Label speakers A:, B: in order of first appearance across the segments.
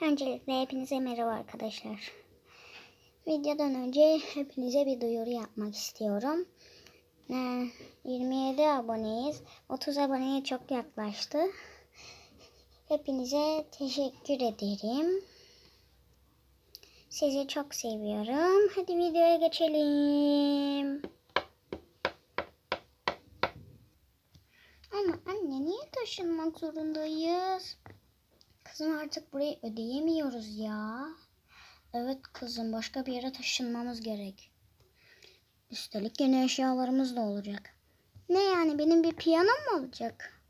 A: Öncelikle hepinize merhaba arkadaşlar. Videodan önce hepinize bir duyuru yapmak istiyorum. Ee, 27 aboneyiz. 30 aboneye çok yaklaştı. Hepinize teşekkür ederim. Sizi çok seviyorum. Hadi videoya geçelim. Ama anne niye taşınmak zorundayız? Kızım artık burayı ödeyemiyoruz ya. Evet kızım başka bir yere taşınmamız gerek. Üstelik yeni eşyalarımız da olacak. Ne yani benim bir piyanom mu olacak?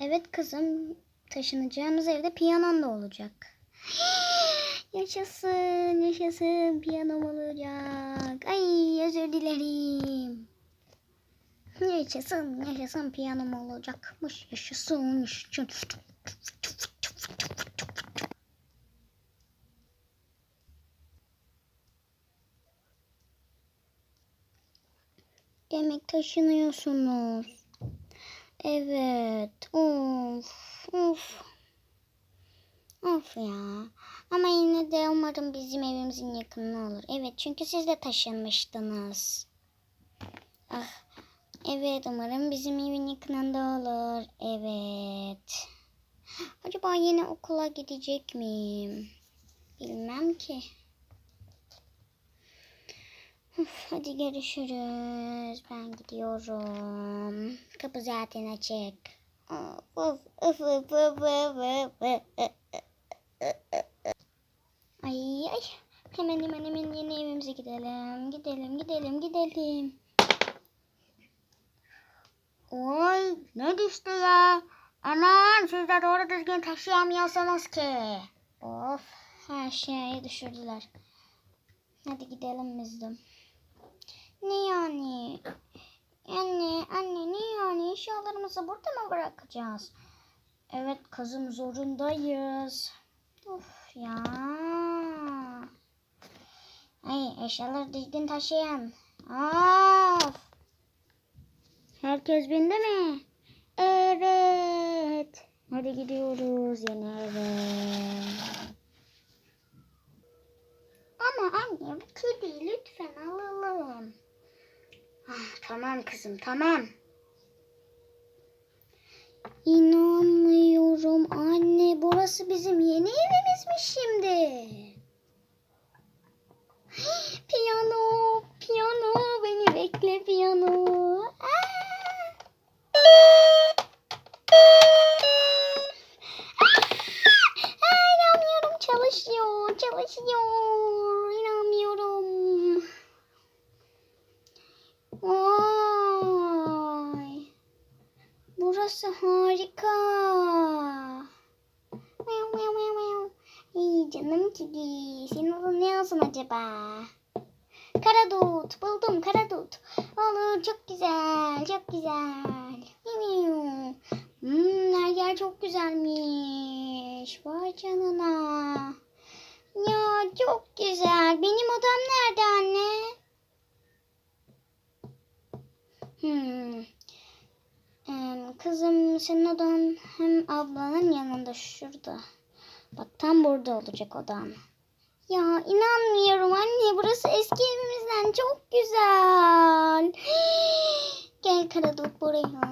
A: Evet kızım taşınacağımız evde piyanon da olacak. yaşasın yaşasın piyanom olacak. Ay özür dilerim. Yaşasın yaşasın piyanom olacakmış. Yaşasın yaşasın. Demek taşınıyorsunuz. Evet. Of. Of. Of ya. Ama yine de umarım bizim evimizin yakınına olur. Evet çünkü siz de taşınmıştınız. Ah. Evet umarım bizim evin yakınında olur. Evet. Acaba yine okula gidecek miyim? Bilmem ki. Hadi görüşürüz. Ben gidiyorum. Kapı zaten açık. Of, of, of, of, of. Ay ay. Hemen hemen hemen yeni evimize gidelim. Gidelim gidelim gidelim. Oy ne düştü ya? Aman siz de doğru düzgün taşıyamıyorsunuz ki. Of her şeyi düşürdüler. Hadi gidelim biz de. Ne yani? Anne, anne ne yani? Eşyalarımızı burada mı bırakacağız? Evet kızım zorundayız. Of ya. Ay eşyaları düzgün taşıyan. Of. Herkes bindi mi? Evet. Hadi gidiyoruz yeni eve. Ama anne bu kediyi lütfen alalım. Ah, tamam kızım tamam. İnanmıyorum anne burası bizim yeni evimizmiş şimdi. Piyano, piyano beni bekle piyano. Aa! Aa, inanmıyorum çalışıyor, çalışıyor. İnanmıyorum. Vay. Burası harika. Meow, meow, meow, meow. İyi canım kedi. Senin adın ne olsun acaba? Karadut. Buldum karadut. Olur çok güzel. Çok güzel. Meow. Hmm, her yer çok güzelmiş. Vay canına. kızım senin odan hem ablanın yanında şurada. Bak tam burada olacak odan. Ya inanmıyorum anne burası eski evimizden çok güzel. Gel karadut buraya.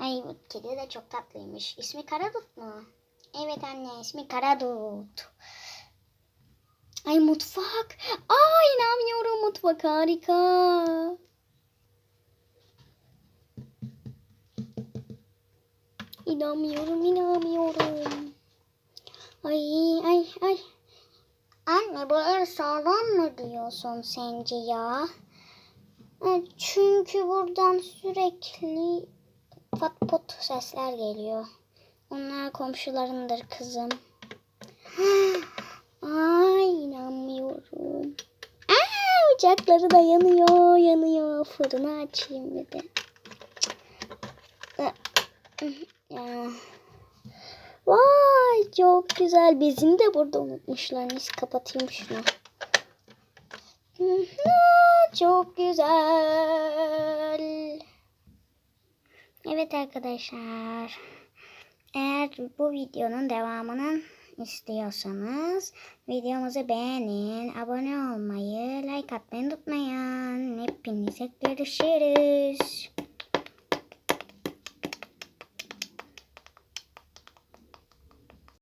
A: Ay bu kedi de çok tatlıymış. İsmi Karadut mu? Evet anne ismi Karadut. Ay mutfak. Aa inanmıyorum mutfak harika. İnanmıyorum inanmıyorum. Ay ay ay. Anne bu ev sağlam mı diyorsun sence ya? E, Çünkü buradan sürekli pat pot sesler geliyor. Onlar komşularındır kızım. Ay inanmıyorum. Ocakları da yanıyor, yanıyor. Fırını açayım bir de. Ya. Vay çok güzel. Bezini de burada unutmuşlar. Neyse kapatayım şunu. Çok güzel. Evet arkadaşlar. Eğer bu videonun devamını istiyorsanız videomuzu beğenin, abone olmayı, like atmayı unutmayın. Hepinize görüşürüz.